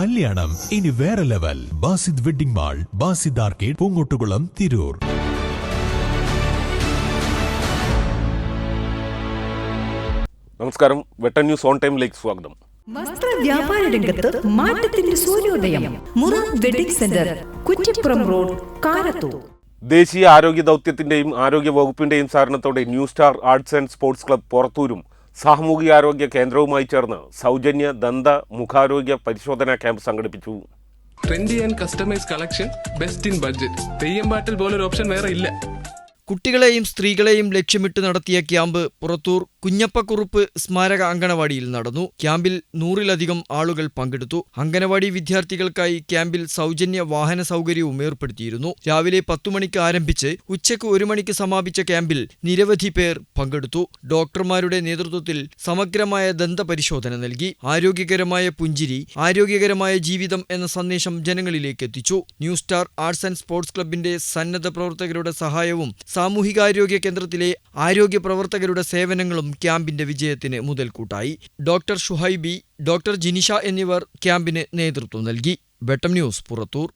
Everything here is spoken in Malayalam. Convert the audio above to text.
കല്യാണം. ഇനി വേറെ level. Basid wedding mall Basid arcade Poongottukulam Tirur. നമസ്കാരം. വെട്ടൻ ന്യൂസ് ഓൺ ടൈമിലേക്ക് സ്വാഗതം. വസ്ത്ര വ്യാപാര രംഗത്ത് മാറ്റത്തിന്റെ സൂര്യോദയം. Mura wedding centre Kuttippuram road Karathur. ദേശീയ ആരോഗ്യ ദൗത്യത്തിന്റെയും ആരോഗ്യ വകുപ്പിന്റെയും സഹകരണത്തോടെ new star arts and sports club പുറത്തൂരും. സാമൂഹികാരോഗ്യ കേന്ദ്രവുമായി ചേർന്ന് സൗജന്യ ദന്ത മുഖാരോഗ്യ പരിശോധനാ ക്യാമ്പ് സംഘടിപ്പിച്ചു. Trendy and customise collection best in budget Theyyam പാട്ടിൽ പോലൊരു ഓപ്ഷൻ വേറെ ഇല്ല. കുട്ടികളെയും സ്ത്രീകളെയും ലക്ഷ്യമിട്ട് നടത്തിയ ക്യാമ്പ് പുറത്തൂർ കുഞ്ഞപ്പക്കുറുപ്പ് സ്മാരക അങ്കണവാടിയിൽ നടന്നു. ക്യാമ്പിൽ നൂറിലധികം ആളുകൾ പങ്കെടുത്തു. അങ്കണവാടി വിദ്യാർത്ഥികൾക്കായി ക്യാമ്പിൽ സൗജന്യ വാഹന സൗകര്യവും ഏർപ്പെടുത്തിയിരുന്നു. രാവിലെ പത്തുമണിക്ക് ആരംഭിച്ച് ഉച്ചയ്ക്ക് ഒരു മണിക്ക് സമാപിച്ച ക്യാമ്പിൽ നിരവധി പേർ പങ്കെടുത്തു. ഡോക്ടർമാരുടെ നേതൃത്വത്തിൽ സമഗ്രമായ ദന്തപരിശോധന നൽകി. ആരോഗ്യകരമായ പുഞ്ചിരി ആരോഗ്യകരമായ ജീവിതം എന്ന സന്ദേശം ജനങ്ങളിലേക്ക് എത്തിച്ചു. New star arts and sports ക്ലബിന്റെ സന്നദ്ധ പ്രവർത്തകരുടെ സഹായവും സാമൂഹികാരോഗ്യ കേന്ദ്രത്തിലെ ആരോഗ്യ പ്രവർത്തകരുടെ സേവനങ്ങളും ക്യാമ്പിന്റെ വിജയത്തിന് മുതൽക്കൂട്ടായി. ഡോക്ടർ ഷുഹൈബി ഡോക്ടർ ജിനിഷ എന്നിവർ ക്യാമ്പിന് നേതൃത്വം നൽകി. വെട്ടം ന്യൂസ് പുറത്തൂർ.